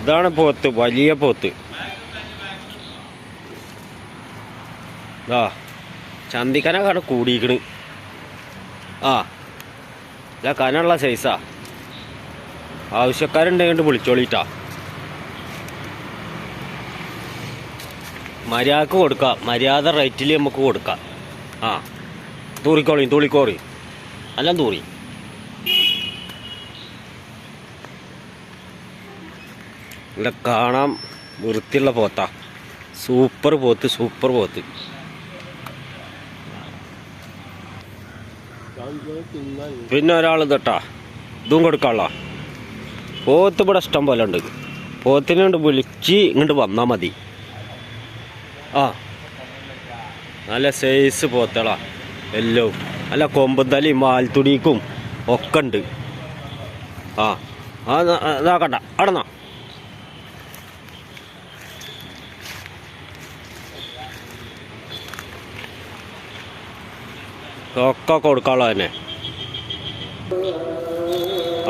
ഇതാണ് പോത്ത് വലിയ പോത്ത്. ആ ചന്തിക്കന കട കൂടിയിക്കണ് ആ ഇതാ കനുള്ള സൈസാ ആവശ്യക്കാരുണ്ടെങ്കിൽ വിളിച്ചോളിട്ടാ. മര്യാദയ്ക്ക് കൊടുക്കാം. മര്യാദ റേറ്റിൽ നമുക്ക് കൊടുക്കാം. ആ തൂറിക്കോളി തൂളിക്കോറി അല്ല തൂറി. ഇവിടെ കാണാൻ വൃത്തിയുള്ള പോത്താ. സൂപ്പർ പോത്ത് സൂപ്പർ പോത്ത്. പിന്നെ ഒരാൾ ഇതട്ടാ. ഇതും കൊടുക്കാനുള്ള. പോത്ത് ഇവിടെ ഇഷ്ടം പോലെ ഉണ്ട്. പോത്തിനെ കൊണ്ട് വിളിച്ച് ഇങ്ങോട്ട് വന്നാൽ മതി. ആ. നല്ല സൈസ് പോത്തളാ എല്ലാം. നല്ല കൊമ്പന്തലിയും വാൽത്തുടിക്കും ഒക്കെ ഉണ്ട്. ആ. ന- അടന്നാ ഒക്കെ കൊടുക്കാനുള്ള തന്നെ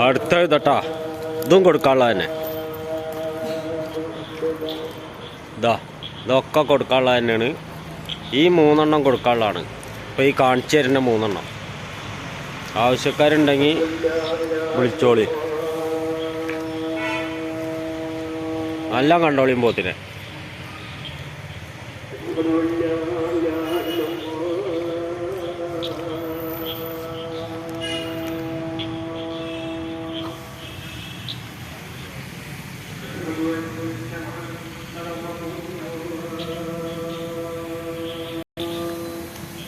അടുത്ത ഇതട്ടാ. ഇതും കൊടുക്കാനുള്ള തന്നെ ഇതാ ഇതൊക്കെ കൊടുക്കാനുള്ള തന്നെയാണ് ഈ മൂന്നെണ്ണം കൊടുക്കാനുള്ളതാണ്. ഇപ്പോൾ ഈ കാണിച്ചു തരുന്ന മൂന്നെണ്ണം. ആവശ്യക്കാരുണ്ടെങ്കിൽ വിളിച്ചോളി. എല്ലാം കണ്ടോളിയും പോത്തിനെ.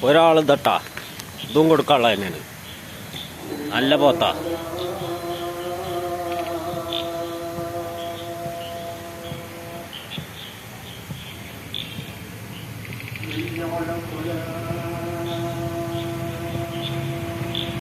ഒരാൾ തട്ടാ ഇതും കൊടുക്കാനുള്ള തന്നെയാണ്. നല്ല പോത്താ.